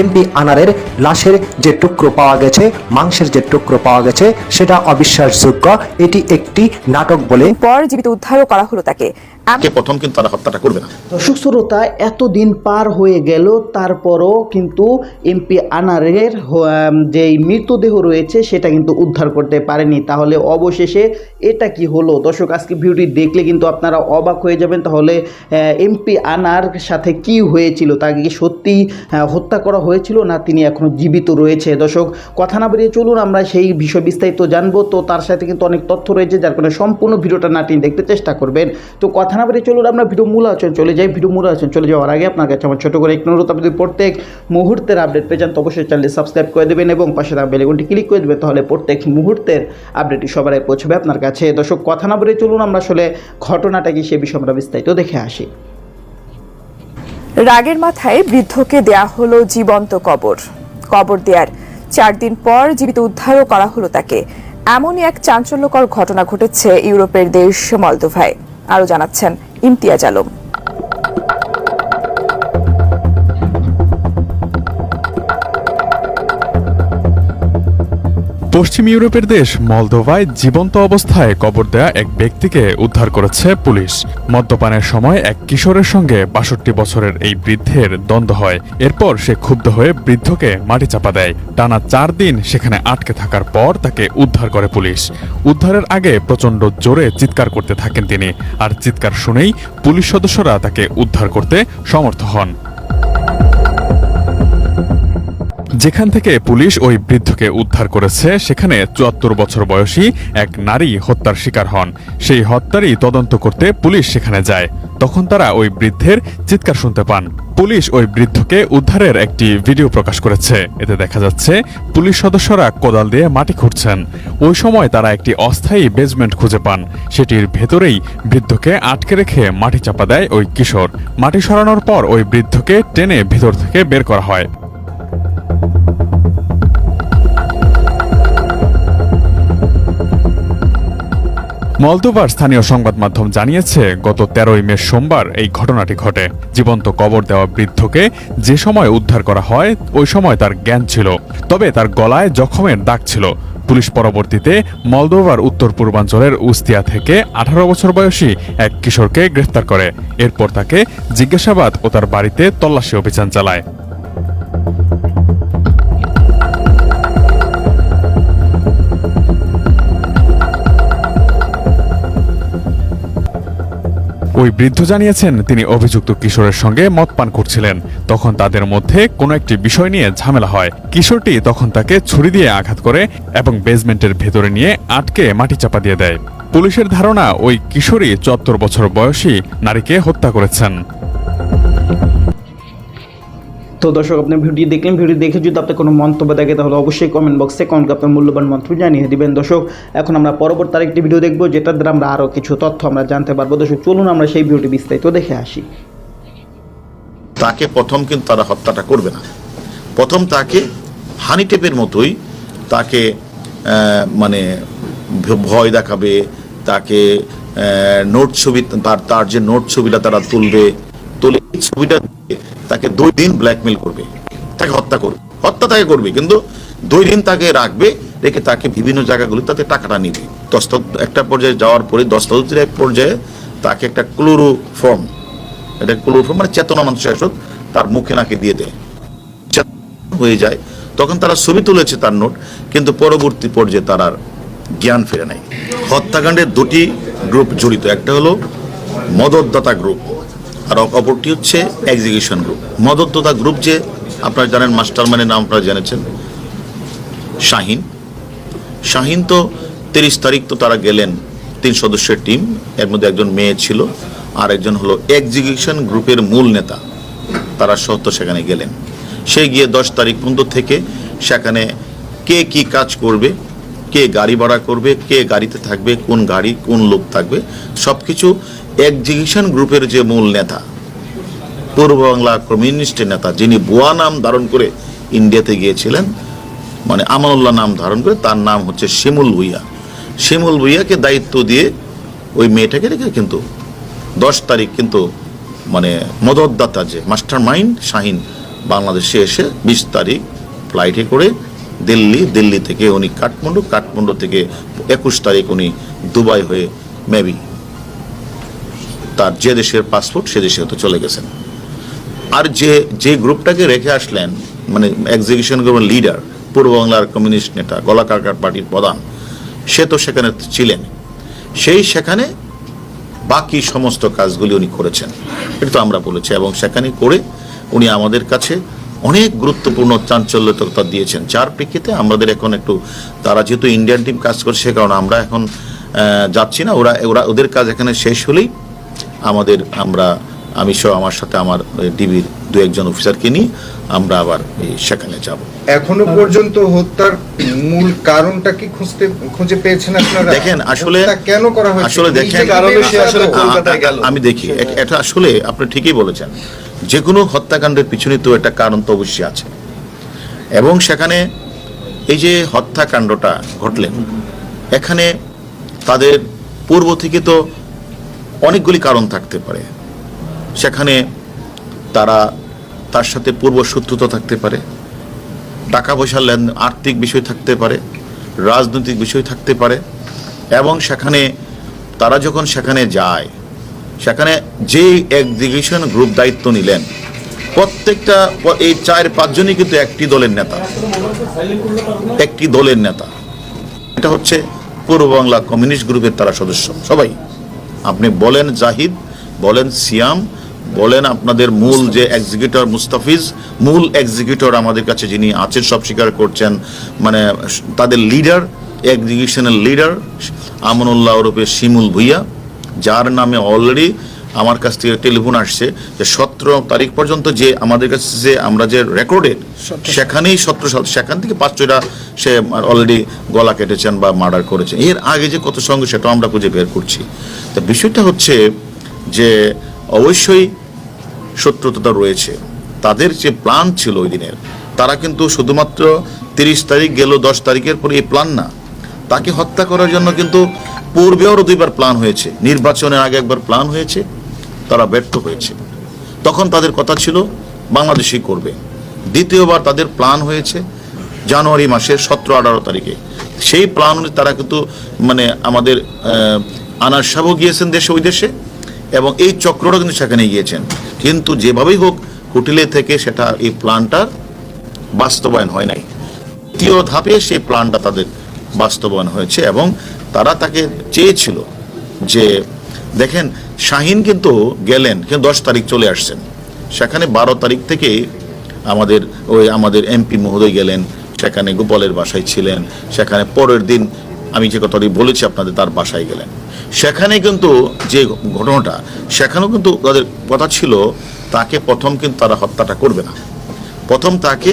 MP আনারের লাশের যে টুকরো পাওয়া গেছে, মাংসের যে টুকরো পাওয়া গেছে, সেটা অবিশ্বাসযোগ্য এটি একটি নাটক বলে পর জীবিত উদ্ধারও করা হলো তাকে। কে প্রথম কিন্তু তারা হত্যাটা করবে না। দর্শক শ্রোতা এতদিন পার হয়ে গেল তারপরও কিন্তু এমপি আনারের যে মৃতদেহ রয়েছে সেটা কিন্তু উদ্ধার করতে পারেনি। তাহলে অবশেষে এটা কি হলো? দর্শক আজকে ভিডিওটি দেখলে কিন্তু আপনারা অবাক হয়ে যাবেন। তাহলে এমপি আনার সাথে কি হয়েছিল? তাকে কি সত্যি হত্যা করা হয়েছিল না তিনি এখনও জীবিত রয়েছে? দর্শক কথা না বেরিয়ে চলুন আমরা সেই বিষয় বিস্তারিত জানব। তো তার সাথে কিন্তু অনেক তথ্য রয়েছে যার কারণে সম্পূর্ণ ভিডিওটা নাটি দেখতে চেষ্টা করবেন। তো কথা না বেরিয়ে চলুন, আমরা ভিডিও মূল আলোচনা চলে যাই। ভিডিও মূল আলোচনা চলে যাওয়ার আগে আপনার কাছে আমার ছোটো করে এক অনুরোধ, আপনি প্রত্যেক মুহূর্তের আপডেট পেয়ে যান, তো অবশ্যই চ্যানেলটি সাবস্ক্রাইব করে দেবেন এবং পাশে থাকা বেলেগুনটি ক্লিক করে দেবেন, তাহলে প্রত্যেক মুহূর্তের আপডেটটি সবার আগে পৌঁছবে আপনার কাছে। দর্শক, কথা না বেরিয়ে চলুন, আমরা আসলে ঘটনাটা কি সে বিষয়ে আমরা বিস্তারিত দেখে আসি। রাগের মাথায় বৃদ্ধকে দেয়া হলো জীবন্ত কবর। কবর দেওয়ার চার দিন পর জীবিত উদ্ধারও করা হলো তাকে। এমনই এক চাঞ্চল্যকর ঘটনা ঘটেছে ইউরোপের দেশ মলদোভায়। আরও জানাচ্ছেন ইমতিয়াজ আলম। পশ্চিম ইউরোপের দেশ মলদোভায় জীবন্ত অবস্থায় কবর দেয়া এক ব্যক্তিকে উদ্ধার করেছে পুলিশ। মদ্যপানের সময় এক কিশোরের সঙ্গে বাষট্টি বছরের এই বৃদ্ধের দ্বন্দ্ব হয়। এরপর সে ক্ষুব্ধ হয়ে বৃদ্ধকে মাটি চাপা দেয়। টানা চার দিন সেখানে আটকে থাকার পর তাকে উদ্ধার করে পুলিশ। উদ্ধারের আগে প্রচণ্ড জোরে চিৎকার করতে থাকেন তিনি। আর চিৎকার শুনেই পুলিশ সদস্যরা তাকে উদ্ধার করতে সমর্থ হন। যেখান থেকে পুলিশ ওই বৃদ্ধকে উদ্ধার করেছে, সেখানে চুয়াত্তর বছর বয়সী এক নারী হত্যার শিকার হন। সেই হত্যারই তদন্ত করতে পুলিশ সেখানে যায়। তখন তারা ওই বৃদ্ধের চিৎকার শুনতে পান। পুলিশ ওই বৃদ্ধকে উদ্ধারের একটি ভিডিও প্রকাশ করেছে। এতে দেখা যাচ্ছে, পুলিশ সদস্যরা কোদাল দিয়ে মাটি খুঁড়ছেন। ওই সময় তারা একটি অস্থায়ী বেজমেন্ট খুঁজে পান। সেটির ভেতরেই বৃদ্ধকে আটকে রেখে মাটি চাপা দেয় ওই কিশোর। মাটি সরানোর পর ওই বৃদ্ধকে টেনে ভেতর থেকে বের করা হয়। মলদোভার স্থানীয় সংবাদ মাধ্যম জানিয়েছে, গত তেরোই মে সোমবার এই ঘটনাটি ঘটে। জীবন্ত কবর দেওয়া বৃদ্ধকে যে সময় উদ্ধার করা হয়, ওই সময় তার জ্ঞান ছিল। তবে তার গলায় জখমের দাগ ছিল। পুলিশ পরবর্তীতে মলদোভার উত্তর পূর্বাঞ্চলের উস্তিয়া থেকে আঠারো বছর বয়সী এক কিশোরকে গ্রেফতার করে। এরপর তাকে জিজ্ঞাসাবাদ ও তার বাড়িতে তল্লাশি অভিযান চালায়। ওই বৃদ্ধ জানিয়েছেন, তিনি অভিযুক্ত কিশোরের সঙ্গে মদ পান করছিলেন। তখন তাদের মধ্যে কোনো একটি বিষয় নিয়ে ঝামেলা হয়। কিশোরটি তখন তাকে ছুরি দিয়ে আঘাত করে এবং বেসমেন্টের ভেতরে নিয়ে আটকে মাটি চাপা দিয়ে দেয়। পুলিশের ধারণা, ওই কিশোরী চুয়াত্তর বছর বয়সী নারীকে হত্যা করেছেন। তো দর্শক, আপনি ভিডিও দেখলেন ভিডিও দেখে যদি আপনার কোনো মন্তব্য থাকে, তাহলে অবশ্যই কমেন্ট বক্সে কমেন্ট আপনার মূল্যবান মন্তব্য জানিয়ে দিবেন। দর্শক, এখন আমরা পরবর্তী আরেকটি ভিডিও দেখব, যেটার দ্বারা আমরা আরও কিছু তথ্য আমরা জানতে পারব। দর্শক, চলুন আমরা সেই ভিডিওটি বিস্তারিত দেখে আসি। তাকে প্রথম কিন্তু তারা হত্যাটা করবে না। প্রথম তাকে হানি টেপের মতোই তাকে মানে ভয় দেখাবে, তাকে নোট ছবি, তার তার যে নোট ছবিটা তারা তুলবে, তুলে, ছবিটা তাকে দুই দিন ব্ল্যাকমেল করবে। তাকে হত্যা করবে। হত্যা তাকে করবে, কিন্তু দুই দিন তাকে রাখবে, রেখে তাকে বিভিন্ন জায়গাগুলো তাতে টাকাটা নিবে। দস্তাদ একটা পর্যায়ে যাওয়ার পরে দস্তাবেজের এক পর্যায়ে তাকে একটা ক্লোরো ফর্ম, এটা ক্লোরোফর্ম মানে চেতনা মানুষের ওষুধ তার মুখে নাকে দিয়ে দেয়। হয়ে যায়। তখন তারা ছবি তুলেছে তার নোট, কিন্তু পরবর্তী পর্যায়ে তার আর জ্ঞান ফিরে নাই। হত্যাকাণ্ডের দুটি গ্রুপ জড়িত। একটা হলো মদতদাতা গ্রুপ আর অপরটি হচ্ছে এক্সিকিউশন গ্রুপ মদতদাতা গ্রুপ যে আপনারা জানেন, মাস্টার মানের নাম আপনারা জেনেছেন। শাহিন। শাহিন তো তিরিশ তারিখ তো তারা গেলেন, তিন সদস্যের টিম এর মধ্যে একজন মেয়ে ছিল, আর একজন হলো এক্সিকিউশন গ্রুপের মূল নেতা। তারা সত্য সেখানে গেলেন। সে গিয়ে দশ তারিখ পর্যন্ত থেকে সেখানে কে কি কাজ করবে কে গাড়ি ভাড়া করবে, কে গাড়িতে থাকবে, কোন গাড়ি, কোন লোক থাকবে সব কিছু এক্সিকিউশন গ্রুপের যে মূল নেতা, পূর্ব বাংলা কমিউনিস্টের নেতা, যিনি বুয়া নাম ধারণ করে ইন্ডিয়াতে গিয়েছিলেন মানে আমানুল্লাহ নাম ধারণ করে, তার নাম হচ্ছে শিমুল ভুইয়া। শিমুল ভুইয়াকে দায়িত্ব দিয়ে ওই মেয়েটাকে রেখে কিন্তু দশ তারিখ কিন্তু মানে মদতদাতা যে মাস্টার মাইন্ড শাহিন বাংলাদেশে এসে বিশ তারিখ ফ্লাইটে করে দিল্লি দিল্লি থেকে উনি কাঠমান্ডু কাঠমান্ডু থেকে একুশ তারিখ উনি দুবাই হয়ে মেবি তার যে দেশের পাসপোর্ট সে দেশে হয়তো চলে গেছেন। আর যে যে গ্রুপটাকে রেখে আসলেন মানে এক্সিকিউশন গ্রুপের লিডার পূর্ব বাংলার কমিউনিস্ট নেতা গলাকারকার পার্টির প্রধান, সে তো সেখানে ছিলেন। সেই সেখানে বাকি সমস্ত কাজগুলি উনি করেছেন। এটা তো আমরা বলেছি এবং সেখানে করে উনি আমাদের কাছে অনেক গুরুত্বপূর্ণ চাঞ্চল্য তথ্য দিয়েছেন। যার প্রেক্ষিতে আমাদের এখন একটু, তারা যেহেতু ইন্ডিয়ান টিম কাজ করছে, সে কারণে আমরা এখন যাচ্ছি না। ওরা ওরা, ওদের কাজ এখানে শেষ হলেই আমাদের, আমরা আমি সহ আমার সাথে আমার ডিবির দু একজন অফিসারকে নিয়ে আমরা আবার এই সেখানে যাব। এখনও পর্যন্ত হত্যার মূল কারণটা কি খুঁজতে খুঁজে পেয়েছেন আপনারা? দেখেন, আসলে- কেন করা হয়েছে? আসলে দেখেন- কারণে সে আসলে আ- আ- কলকাতায় গেল। আমি দেখি এটা আসলে আপনি ঠিকই বলেছেন। যে কোনো হত্যাকাণ্ডের পিছনে তো একটা কারণ তো অবশ্যই আছে। এবং সেখানে এই যে হত্যাকাণ্ডটা ঘটলেন এখানে তাদের পূর্ব থেকে তো অনেকগুলি কারণ থাকতে পারে। সেখানে তারা তার সাথে পূর্ব শত্রুতা থাকতে পারে টাকা পয়সার লেনদেন আর্থিক বিষয় থাকতে পারে, রাজনৈতিক বিষয় থাকতে পারে, এবং সেখানে তারা যখন সেখানে যায়, সেখানে যে এক্সিকিউশন গ্রুপ দায়িত্ব নিলেন, প্রত্যেকটা এই চার পাঁচজনই কিন্তু একটি দলের নেতা। একটি দলের নেতা। এটা হচ্ছে পূর্ব বাংলা কমিউনিস্ট গ্রুপের তারা সদস্য। সবাই, আপনি বলেন জাহিদ, বলেন সিয়াম বলেন আপনাদের মূল যে এক্সিকিউটর মুস্তাফিজ মূল এক্সিকিউটর আমাদের কাছে যিনি আছেন সব স্বীকার করছেন মানে তাদের লিডার এক্সিকিউশনের লিডার আমনুল্লাহ ওরফে শিমুল ভুইয়া যার নামে অলরেডি আমার কাছ থেকে টেলিফোন আসছে যে সতেরো তারিখ পর্যন্ত যে আমাদের কাছে যে আমরা যে রেকর্ডেড সেখানেই সতেরো সাল সেখান থেকে পাঁচ ছয়টা সে অলরেডি গলা কেটেছেন বা মার্ডার করেছেন। এর আগে যে কত সঙ্গে সেটাও আমরা খুঁজে বের করছি। তা বিষয়টা হচ্ছে যে অবশ্যই শত্রুতা রয়েছে। তাদের যে প্ল্যান ছিল ওই দিনের, তারা কিন্তু শুধুমাত্র তিরিশ তারিখ গেল, দশ তারিখের পরে এই প্ল্যান না। তাকে হত্যা করার জন্য কিন্তু পূর্বেও দুইবার প্ল্যান হয়েছে। নির্বাচনের আগে একবার প্ল্যান হয়েছে, তারা ব্যর্থ হয়েছে। তখন তাদের কথা ছিল, বাংলাদেশই করবে। দ্বিতীয়বার তাদের প্ল্যান হয়েছে, জানুয়ারি মাসের সতেরো আঠারো তারিখে। সেই প্ল্যান তারা কিন্তু মানে আমাদের আনার সাহেবও গিয়েছেন দেশে, ওই দেশে, এবং এই চক্রটা কিন্তু সেখানে গিয়েছেন। কিন্তু যেভাবেই হোক, হোটেলে থেকে সেটা এই প্ল্যানটার বাস্তবায়ন হয় নাই। তৃতীয় ধাপে সেই প্ল্যানটা তাদের বাস্তবায়ন হয়েছে এবং তারা তাকে চেয়েছিল যে, দেখেন, শাহিন কিন্তু গেলেন, কিন্তু দশ তারিখ চলে আসছেন। সেখানে বারো তারিখ থেকে আমাদের ওই আমাদের এমপি মহোদয় গেলেন, সেখানে গোপালের বাসায় ছিলেন, সেখানে পরের দিন আমি যে কথাটি বলেছি আপনাদের তার বাসায় গেলেন। সেখানে কিন্তু যে ঘটনাটা, সেখানেও কিন্তু তাদের কথা ছিল, তাকে প্রথম কিন্তু তারা হত্যাটা করবে না। প্রথম তাকে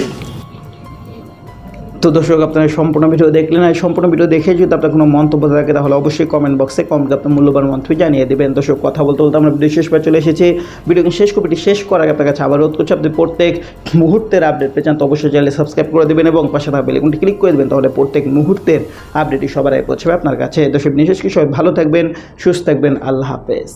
তো দর্শক, আপনারা সম্পূর্ণ ভিডিও দেখলেন আর সম্পূর্ণ ভিডিও দেখে যদি আপনার কোনো মন্তব্য থাকে, তাহলে অবশ্যই কমেন্ট বক্সে কমেন্ট আপনার মূল্যবান মন্তব্য জানিয়ে দেবেন। দর্শক, কথা বলতে বলতে আমরা ভিডিও শেষ পর চলে এসেছি। ভিডিও শেষ, কপিটি শেষ করার আগে আপনার কাছে আবার রোধ করছি, আপনি প্রত্যেক মুহূর্তের আপডেট পেয়ে চান তো অবশ্যই চ্যানেলে সাবস্ক্রাইব করে দেবেন এবং পাশে থাকা বেলেগুনটি ক্লিক করে দেবেন, তাহলে প্রত্যেক মুহূর্তের আপডেটই সবার আগে পৌঁছবে আপনার কাছে। দর্শক, বিশেষ কি সবাই ভালো থাকবেন, সুস্থ থাকবেন, আল্লাহ হাফেজ।